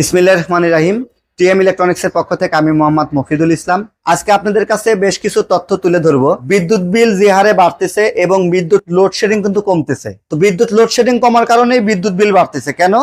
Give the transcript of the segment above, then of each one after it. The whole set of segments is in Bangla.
বিসমিল্লাহ রহমান রাহিম। টিএম ইলেকট্রনিক্স এর পক্ষ থেকে আমি মোহাম্মদ মফিদুল ইসলাম। আজকে আপনাদের কাছে বেশ কিছু তথ্য তুলে ধরবো। বিদ্যুৎ বিল যে হারে বাড়তেছে এবং বিদ্যুৎ লোডশেডিং কিন্তু কমতেছে। তো বিদ্যুৎ লোডশেডিং কমার কারণে বিদ্যুৎ বিল বাড়তেছে। কেন?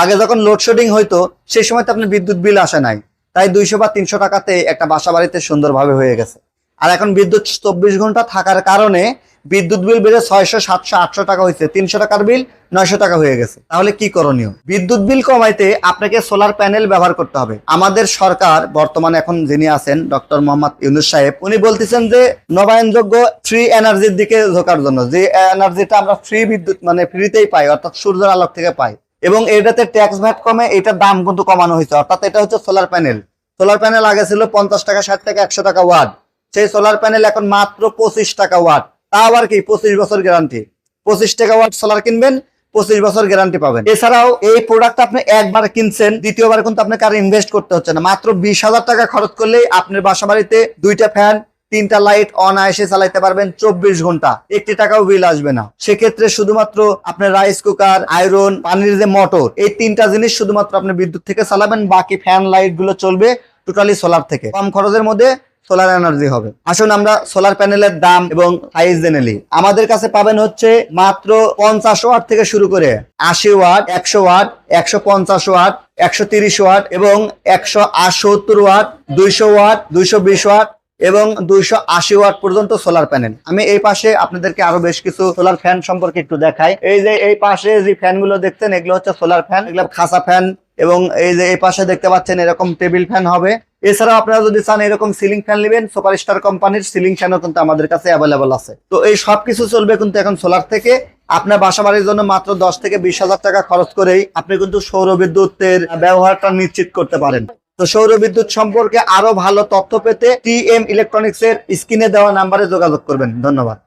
আগে যখন লোডশেডিং হইতো, সেই সময় তো আপনার বিদ্যুৎ বিল আসে নাই। তাই দুইশো বা তিনশো টাকাতে একটা বাসা বাড়িতে সুন্দরভাবে হয়ে গেছে। আর এখন বিদ্যুৎ চব্বিশ ঘণ্টা থাকার কারণে বিদ্যুৎ বিল বেড়ে ছয়শো, সাতশো, আটশো টাকা হয়েছে। তিনশো টাকার বিল নয়শো টাকা হয়ে গেছে। তাহলে কি করণীয়? বিদ্যুৎ বিল কমাইতে আপনাকে সোলার প্যানেল ব্যবহার করতে হবে। আমাদের সরকার, বর্তমানে এখন যিনি আছেন, ডক্টর মোহাম্মদ ইউনুস সাহেব, উনি বলতেছেন যে নবায়নযোগ্য ফ্রি এনার্জির দিকে ঝোঁকার জন্য। যে এনার্জিটা আমরা ফ্রি বিদ্যুৎ মানে ফ্রিতেই পাই, অর্থাৎ সূর্যের আলোক থেকে পাই। এবং এটাতে ট্যাক্স ভ্যাট কমে এটার দাম কিন্তু কমানো হয়েছে। অর্থাৎ এটা হচ্ছে সোলার প্যানেল সোলার প্যানেল আগে ছিল পঞ্চাশ টাকা, ষাট টাকা, একশো টাকা ওয়াট সেই সোলার প্যানেল এখন মাত্র পঁচিশ টাকা ওয়াট তা আবার কি? পঁচিশ বছর গ্যারান্টি পঁচিশ টাকা ওয়াট সোলার কিনবেন, পঁচিশ বছর গ্যারান্টি পাবেন। এছাড়াও এই প্রোডাক্ট আপনি একবার কিনছেন, দ্বিতীয়বার কিন্তু আপনাকে আর ইনভেস্ট করতে হচ্ছে না। মাত্র বিশ হাজার টাকা খরচ করলেই আপনার বাসা বাড়িতে দুইটা ফ্যান তিনটা লাইট অন আয়েসে চালাইতে পারবেন চব্বিশ ঘণ্টা। একটি টাকাও বিল আসবে না। সেক্ষেত্রে শুধুমাত্র আপনার রাইস কুকার আয়রন পানির যে মোটর এই তিনটা জিনিস শুধুমাত্র আপনি বিদ্যুৎ থেকে চালাবেন, বাকি ফ্যান লাইটগুলো চলবে টোটালি সোলার থেকে। কম খরচের মধ্যে সোলার এনার্জি হবে। আসুন আমরা সোলার প্যানেলের দাম এবং সাইজ জেনে নিই। আমাদের কাছে পাবেন হচ্ছে মাত্র পঞ্চাশ ওয়াট থেকে শুরু করে আশি ওয়াট, একশো ওয়াট, একশো পঞ্চাশ ওয়াট, একশো তিরিশ ওয়াট এবং একশো সত্তর ওয়াট, দুইশো ওয়াট, দুইশো বিশ ওয়াট এবং দুইশো আশি ওয়াট পর্যন্ত সোলার প্যানেল আমি এই পাশে আপনাদেরকে আরও বেশ কিছু সোলার ফ্যান সম্পর্কে একটু দেখাই। এই যে এই পাশে যে ফ্যানগুলো দেখছেন, এগুলো হচ্ছে সোলার ফ্যান এগুলো খাসা ফ্যান এবং এই যে এই পাশে দেখতে পাচ্ছেন এরকম টেবিল ফ্যান হবে। এছাড়াও আপনারা যদি চান এরকম সিলিং ফ্যান নেবেন সুপারস্টার কোম্পানির সিলিং ফ্যানও কিন্তু আমাদের কাছে অ্যাভেলেবল আছে। তো এই সব কিছু চলবে কিন্তু এখন সোলার থেকে। আপনার বাসা বাড়ির জন্য মাত্র দশ থেকে বিশ হাজার টাকা খরচ করেই আপনি কিন্তু সৌর বিদ্যুতের ব্যবহারটা নিশ্চিত করতে পারেন। তো সৌর বিদ্যুৎ সম্পর্কে আরও ভালো তথ্য পেতে টি এম ইলেকট্রনিক্স এর স্ক্রিনে দেওয়া নাম্বারে যোগাযোগ করবেন। ধন্যবাদ।